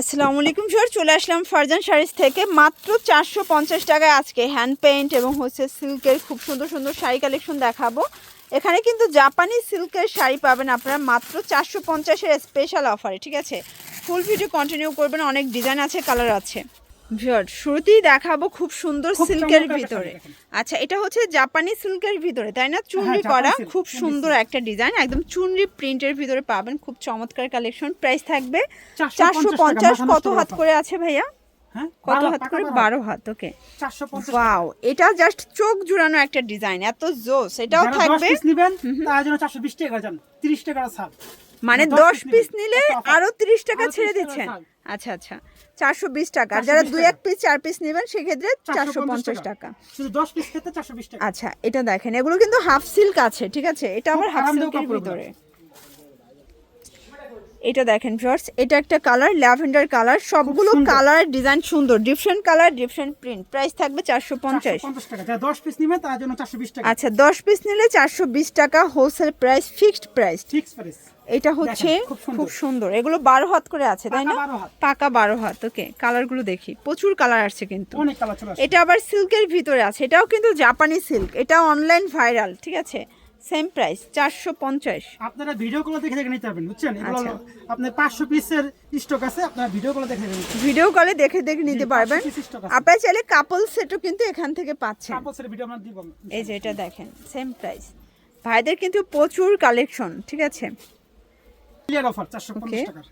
আসসালামু আলাইকুম স্যার চলে আসলাম ফারজান শাড়িজ থেকে। মাত্র চারশো পঞ্চাশ টাকায় আজকে হ্যান্ড পেন্ট এবং হচ্ছে সিল্কের খুব সুন্দর সুন্দর শাড়ি কালেকশন দেখাবো। এখানে কিন্তু জাপানি সিল্কের শাড়ি পাবেন আপনারা মাত্র চারশো পঞ্চাশের স্পেশাল অফারে ঠিক আছে? ফুল ভিডিও কন্টিনিউ করবেন, অনেক ডিজাইন আছে কালার আছে। শুরুতেই দেখাবো খুব সুন্দর সিল্কের ভিতরে। আচ্ছা এটা হচ্ছে জাপানি সিল্কের ভিতরে তাই না? চুনরি হ্যাঁ, করা খুব সুন্দর একটা ডিজাইন একদম চুনরি প্রিন্টের ভিতরে পাবেন খুব চমৎকার কালেকশন প্রাইস থাকবে চারশো পঞ্চাশ কত হাত করে আছে ভাইয়া? হ্যাঁ কত হাত করে? বারো। হাত ওকে ওয়াও এটা জাস্ট চোখ জুড়ানো একটা ডিজাইন এত জোস এটাও যারা 10 থাকবে। পিস নেবেন তার জন্য 420 টাকা যান 30 টাকা ছাড়। মানে দশ পিস নিলে আরও ত্রিশ টাকা ছেড়ে দিচ্ছেন। আচ্ছা আচ্ছা। চারশো বিশ টাকা। যারা দুই এক পিস চার পিস নেবেন সেক্ষেত্রে চারশো পঞ্চাশ টাকা। শুধু 10 পিস খেতে 420 টাকা। আচ্ছা এটা দেখেন। এগুলো কিন্তু হাফ সিল্ক আছে ঠিক আছে? এটা আমার হাফ সিল্কের ভিতরে। এটা দেখেন ফার্স্ট এটা একটা কালার ল্যাভেন্ডার কালার সবগুলো কালার ডিজাইন সুন্দর। Different colour different print price থাকবে চারশো পঞ্চাশ। 450 টাকা। যারা 10 পিস নেবেন তার জন্য 420 টাকা। আচ্ছা দশ পিস নিলে চারশো বিশ টাকা wholesale price fixed price fix price এটা হচ্ছে খুব সুন্দর। এগুলো বারো হাত করে আছে তাই না? পাকা 12 হাত। পাকা বারো হাত ওকে। কালারগুলো দেখি। প্রচুর কালার আসছে কিন্তু। এটা আবার সিল্কের ভিতরে আছে। এটাও কিন্তু জাপানি সিল্ক এটা অনলাইন ভাইরাল ঠিক আছে? সেম প্রাইস চারশো পঞ্চাশ। আপনারা ভিডিও কল দেখে দেখে নিতে পারবেন বুঝছেন? এগুলো আচ্ছা। আপনার 500 পিসের স্টক আছে আপনারা ভিডিও কল দেখে নেবেন ভিডিও কলে দেখে দেখে নিতে পারবেন। 500 piece আপনারা চাইলে কাপল সেটও কিন্তু এখান থেকে পাচ্ছেন। কাপড়ের ভিডিও আমরা দিব। এই যে এটা দেখেন সেম প্রাইস ভাইদের কিন্তু প্রচুর কালেকশন ঠিক আছে? ক্লিয়ার অফার 450 টাকা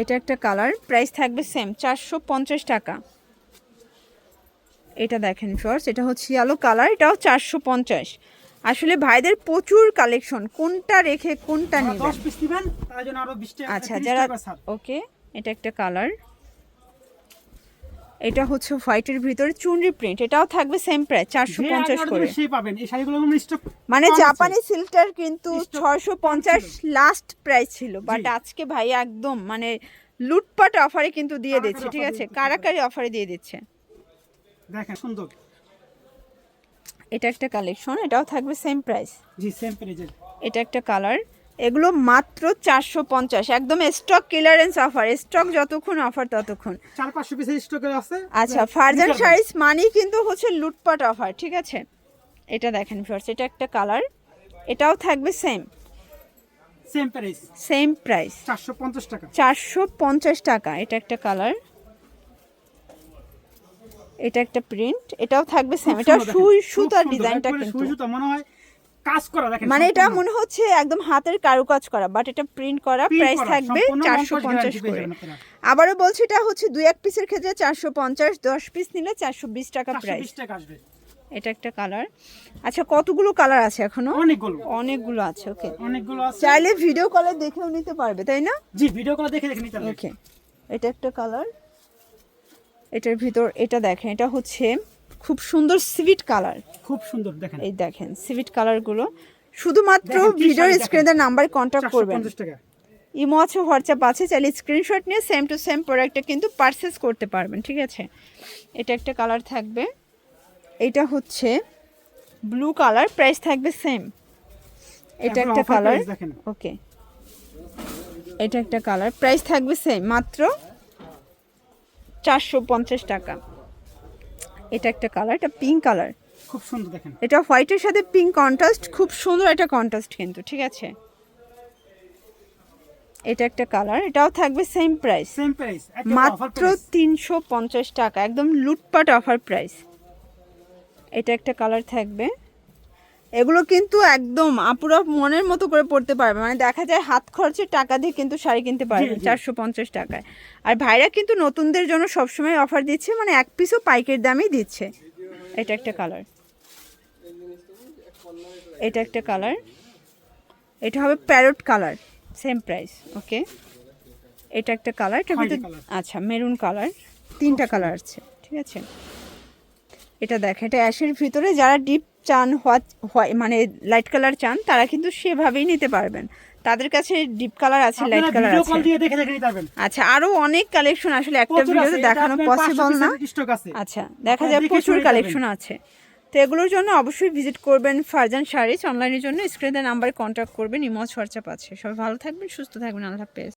এটা একটা কালার প্রাইস থাকবে সেম চারশো পঞ্চাশ টাকা। এটা দেখেন ফার্স্ট এটা হচ্ছে ইয়ালো কালার এটাও চারশো পঞ্চাশ। আসলে ভাইদের প্রচুর কালেকশন কোনটা রেখে কোনটা যারা নেবেন? 10 পিস নেবেন তার জন্য আরও 20 টাকা আচ্ছা যারা ওকে এটা একটা কালার এটা হচ্ছে হোয়াইটের ভিতরে চুনরি প্রিন্ট এটাও থাকবে সেম প্রাইস চারশো পঞ্চাশ করে। সেই পাবেন। এই শাড়িগুলো আমরা স্টক মানে জাপানি সিল্কটার কিন্তু ছয়শো পঞ্চাশ লাস্ট প্রাইস ছিল বাট আজকে ভাই একদম মানে লুটপাট অফারে কিন্তু দিয়ে দিচ্ছে ঠিক আছে? কারাকারি অফারে দিয়ে দিচ্ছে। দেখেন সুন্দর। এটা একটা কালেকশন এটাও থাকবে সেম প্রাইস জি সেম প্রাইজের এটা একটা কালার এগুলো মাত্র চারশো পঞ্চাশ একদম স্টক ক্লিয়ারেন্স অফার স্টক যতক্ষণ অফার ততক্ষণ। চার পাঁচশো পিসের স্টকে আছে? আচ্ছা ফারজান শাড়িস মানি কিন্তু হচ্ছে লুটপাট অফার ঠিক আছে? এটা দেখেন ফার্স্ট এটা একটা কালার এটাও থাকবে same same price same price চারশো পঞ্চাশ টাকা। চারশো পঞ্চাশ টাকা এটা একটা কালার এটা একটা প্রিন্ট এটাও থাকবে সেম এটা সুই সুতার ডিজাইনটা কিন্তু। সুই সুতা মনে হয় কাজ করা দেখেন মানে এটা মনে হচ্ছে একদম হাতের কারুকাজ করা বাট এটা প্রিন্ট করা প্রাইস থাকবে চারশো পঞ্চাশ করে। আবারও বলছি এটা হচ্ছে দুই এক পিসের ক্ষেত্রে চারশো পঞ্চাশ দশ পিস নিলে চারশো বিশ টাকা প্রাইস 420 টাকা আসবে। এটা একটা কালার আচ্ছা কতগুলো কালার আছে এখনও? অনেকগুলো। অনেকগুলো আছে ওকে অনেকগুলো আছে। চাইলে ভিডিও কলে দেখেও নিতে পারবে তাই না? জি ভিডিও কল দেখে দেখে নিতে হবে। ওকে এটা একটা কালার এটার ভিতর এটা দেখেন এটা হচ্ছে খুব সুন্দর সিভিট কালার খুব সুন্দর দেখেন। এই দেখেন সিভিট কালারগুলো শুধুমাত্র ভিডিওর। স্ক্রিনের নাম্বার কন্ট্যাক্ট করবেন। 450 টাকা। ইমো আছে হোয়াটসঅ্যাপ আছে চাইলে স্ক্রিনশট নিয়ে সেম টু সেম প্রোডাক্টটা কিন্তু পারচেস করতে পারবেন ঠিক আছে? এটা একটা কালার থাকবে। এটা হচ্ছে ব্লু কালার প্রাইস থাকবে সেম এটা একটা কালার ওকে এটা একটা কালার প্রাইস থাকবে সেম মাত্র চারশো পঞ্চাশ টাকা। এটা একটা কালার এটা পিঙ্ক কালার খুব সুন্দর দেখেন। এটা হোয়াইটের সাথে পিঙ্ক কন্ট্রাস্ট খুব সুন্দর একটা কন্ট্রাস্ট কিন্তু ঠিক আছে? এটা একটা কালার এটাও থাকবে সেম প্রাইস সেম প্রাইস মাত্র তিনশো পঞ্চাশ টাকা একদম লুটপাট অফার প্রাইস এটা একটা কালার থাকবে। এগুলো কিন্তু একদম আপুরা মনের মতো করে পড়তে পারবে। মানে দেখা যায় হাত খরচের টাকা দিয়ে কিন্তু শাড়ি কিনতে পারবে চারশো পঞ্চাশ টাকায়। আর ভাইরা কিন্তু নতুনদের জন্য সবসময় অফার দিচ্ছে মানে এক পিসও পাইকের দামেই দিচ্ছে। এটা একটা কালার এটা একটা কালার এটা হবে parrot colour same price okay এটা একটা কালার এটা colour। আচ্ছা মেরুন কালার তিনটা কালার আছে ঠিক আছে? এটা দেখ এটা অ্যাশের ভিতরে যারা ডিপ চান হোয়াট মানে লাইট কালার চান তারা কিন্তু সেভাবেই নিতে পারবেন। তাদের কাছে ডিপ কালার আছে লাইট কালার ভিডিও কল আছে। দিয়ে দেখে দেখে নিতে পারবেন। আচ্ছা আরও অনেক কালেকশন আসলে একটা ভিডিওতে দেখানো পসিবল না। আচ্ছা দেখা যায় প্রচুর কালেকশন আছে। তো এগুলোর জন্য অবশ্যই ভিজিট করবেন ফারজান শাড়িজ অনলাইনের জন্য। স্ক্রিনের নাম্বারে কন্ট্যাক্ট করবেন ইমজ হোয়াটসঅ্যাপ আছে। সবাই ভালো থাকবেন সুস্থ থাকবেন আল্লাহ হাফেজ।